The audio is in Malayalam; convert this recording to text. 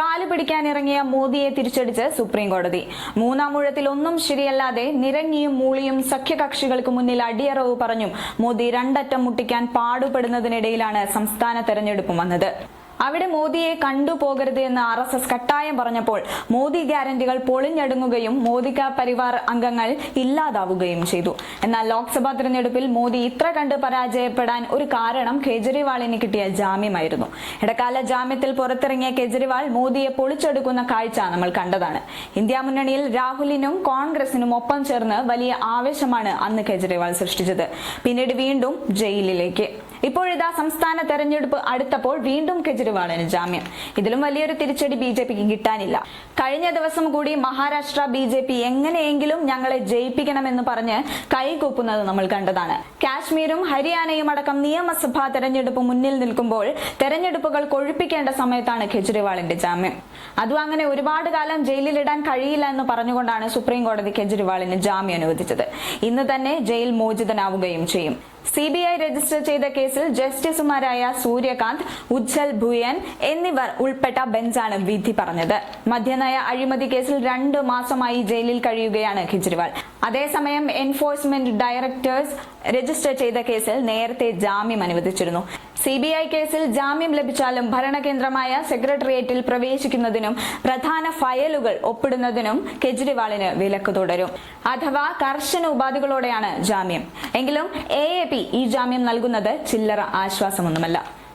കാൽ പിടിക്കാനിറങ്ങിയ മോദിയെ തിരിച്ചടിച്ച് സുപ്രീം കോടതി മൂന്നാം ഊഴത്തിൽ ഒന്നും ശരിയല്ലാതെ നിരങ്ങിയും മൂളിയും സഖ്യകക്ഷികൾക്ക് മുന്നിൽ അടിയറവ് പറഞ്ഞും മോദി രണ്ടറ്റം മുട്ടിക്കാൻ പാടുപെടുന്നതിനിടയിലാണ് സംസ്ഥാന തെരഞ്ഞെടുപ്പ് വന്നത്. അവിടെ മോദിയെ കണ്ടുപോകരുത് എന്ന് ആർ എസ് എസ് കട്ടായം പറഞ്ഞപ്പോൾ മോദി ഗ്യാരണ്ടികൾ പൊളിഞ്ഞടുങ്ങുകയും മോദിക്ക പരിവാർ അംഗങ്ങൾ ഇല്ലാതാവുകയും ചെയ്തു. എന്നാൽ ലോക്സഭാ തിരഞ്ഞെടുപ്പിൽ മോദി ഇത്ര കണ്ട് പരാജയപ്പെടാൻ ഒരു കാരണം കേജ്രിവാളിന് കിട്ടിയ ജാമ്യമായിരുന്നു. ഇടക്കാല ജാമ്യത്തിൽ പുറത്തിറങ്ങിയ കേജ്രിവാൾ മോദിയെ പൊളിച്ചെടുക്കുന്ന കാഴ്ച നമ്മൾ കണ്ടതാണ്. ഇന്ത്യ മുന്നണിയിൽ രാഹുലിനും കോൺഗ്രസിനും ഒപ്പം ചേർന്ന് വലിയ ആവേശമാണ് അന്ന് കേജ്രിവാൾ സൃഷ്ടിച്ചത്. പിന്നീട് വീണ്ടും ജയിലിലേക്ക്. ഇപ്പോഴിതാ സംസ്ഥാന തെരഞ്ഞെടുപ്പ് അടുത്തപ്പോൾ വീണ്ടും കെജ്രിവാളിന് ജാമ്യം. ഇതിലും വലിയൊരു തിരിച്ചടി ബി ജെ പിക്ക് കിട്ടാനില്ല. കഴിഞ്ഞ ദിവസം കൂടി മഹാരാഷ്ട്ര ബി ജെ പി എങ്ങനെയെങ്കിലും ഞങ്ങളെ ജയിപ്പിക്കണമെന്ന് പറഞ്ഞ് കൈകൂപ്പുന്നത് നമ്മൾ കണ്ടതാണ്. കാശ്മീരും ഹരിയാനയും അടക്കം നിയമസഭാ തെരഞ്ഞെടുപ്പ് മുന്നിൽ നിൽക്കുമ്പോൾ തെരഞ്ഞെടുപ്പുകൾ കൊഴുപ്പിക്കേണ്ട സമയത്താണ് കെജ്രിവാളിന്റെ ജാമ്യം. അതും അങ്ങനെ ഒരുപാട് കാലം ജയിലിലിടാൻ കഴിയില്ല എന്ന് പറഞ്ഞുകൊണ്ടാണ് സുപ്രീം കോടതി കെജ്രിവാളിന് ജാമ്യം അനുവദിച്ചത്. ഇന്ന് തന്നെ ജയിൽ മോചിതനാവുകയും ചെയ്യും. സി ബി ഐ രജിസ്റ്റർ ചെയ്ത കേസിൽ ജസ്റ്റിസുമാരായ സൂര്യകാന്ത് ഉജ്ജൽ ഭുയൻ എന്നിവർ ഉൾപ്പെട്ട ബെഞ്ചാണ് വിധി പറഞ്ഞത്. മദ്യനയ അഴിമതി കേസിൽ രണ്ട് മാസമായി ജയിലിൽ കഴിയുകയാണ് കെജ്രിവാൾ. അതേസമയം എൻഫോഴ്സ്മെന്റ് ഡയറക്ടേഴ്സ് രജിസ്റ്റർ ചെയ്ത കേസിൽ നേരത്തെ ജാമ്യം അനുവദിച്ചിരുന്നു. സി ബി ഐ കേസിൽ ജാമ്യം ലഭിച്ചാലും ഭരണകേന്ദ്രമായ സെക്രട്ടേറിയറ്റിൽ പ്രവേശിക്കുന്നതിനും പ്രധാന ഫയലുകൾ ഒപ്പിടുന്നതിനും കെജ്രിവാളിന് വിലക്ക് തുടരും. അഥവാ കർശന ഉപാധികളോടെയാണ് ജാമ്യം. എങ്കിലും എ ഈ ജാമ്യം നൽകുന്നത് ചില്ലറ ആശ്വാസമൊന്നുമല്ല.